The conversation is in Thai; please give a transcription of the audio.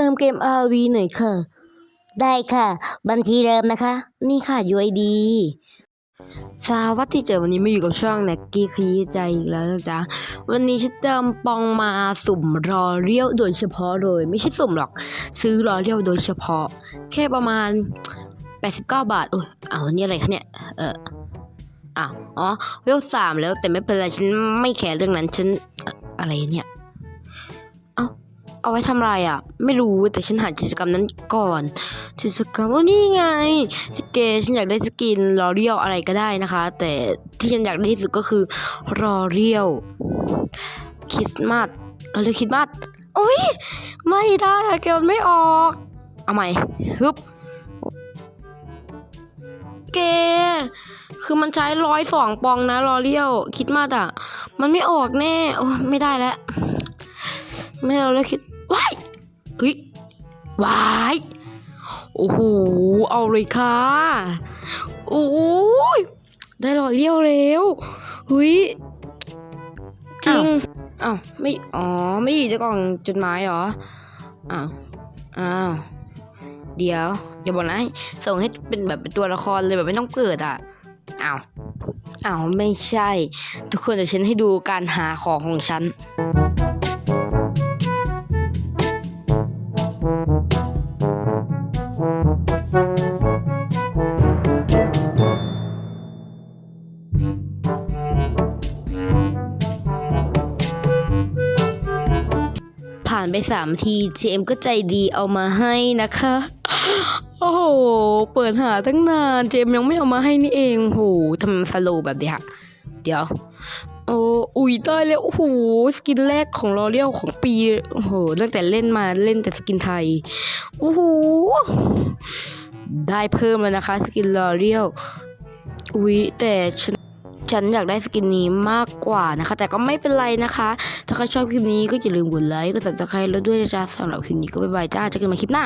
เติมเกม RV หน่อยค่ะ ได้ค่ะ บัญชีเดิมนะคะ นี่ค่ะ UID สวัสดีเจอวันนี้มาอยู่กับช่องแน็กกี้ขยี้ใจอีกแล้วนะจ๊ะ วันนี้ฉันเติมปองมาสุ่มรอเรียวโดยเฉพาะเลย ไม่ใช่สุ่มหรอก ซื้อรอเรียวโดยเฉพาะ แค่ประมาณ 89 บาทโอ้ยเอาอันนี่อะไรคะเนี่ย เอออ้าวอ๋อเวลสามแล้วแต่ไม่เป็นไรฉันไม่แคร์เรื่องนั้นฉันอะไรเนี่ย เอาเอาไว้ทำอะไรอะ ไม่รู้แต่ฉันหากิจกรรมนั้นก่อน กิจกรรมโอ้นี่ไงสเกฉันอยากได้สกินรอเรียวอะไรก็ได้นะคะ แต่ที่ฉันอยากได้ที่สุดก็คือรอเรียวคริสต์มาสเราเรียกคริสต์มาสโอ้ยไม่ได้อะเกลมันไม่ออก เอาใหม่ฮึบเกคือมันใช้ร้อยสองปองนะรอเรียวคิดมาสอะ มันไม่ออกแน่ โอ้ไม่ได้แล้ว ไม่เอาแล้วคิดว้าย เฮ้ยวาย โอ้โห เอาเลยค่ะ โอ้ย ได้รอเรียวแล้วเฮ้ยจริงอ้าวไม่ อ๋อ ไม่อยู่ในกล่องจดหมายเหรอ อ้าว อ้าว เดี๋ยว อย่าบอกนะให้ส่งให้เป็นแบบเป็นตัวละครเลยแบบไม่ต้องเกิดอะ อ้าว อ้าว ไม่ใช่ ทุกคนเดี๋ยวฉันให้ดูการหาของของฉัน ผ่านไปสามทีเจมก็ใจดีเอามาให้นะคะ โอ้โห เปิดหาตั้งนานเจมยังไม่เอามาให้นี่เองโหทำสโลว์แบบนี้ค่ะ เดี๋ยว โอ้อุ้ยได้แล้วโอ้โหสกินแรกของลอเรียลของปีโอ้โหตั้งแต่เล่นมาเล่นแต่สกินไทยโอ้โหได้เพิ่มแล้วนะคะ สกินลอเรียลอุ้ยแต่ฉัน ฉันอยากได้สกินนี้มากกว่านะคะ แต่ก็ไม่เป็นไรนะคะ ถ้าใครชอบคลิปนี้ก็อย่าลืมกดไลค์กด subscribe แล้วด้วยจ้าสำหรับคลิปนี้ก็บ๊ายบายจ้าเจอกันใหม่คลิปหน้า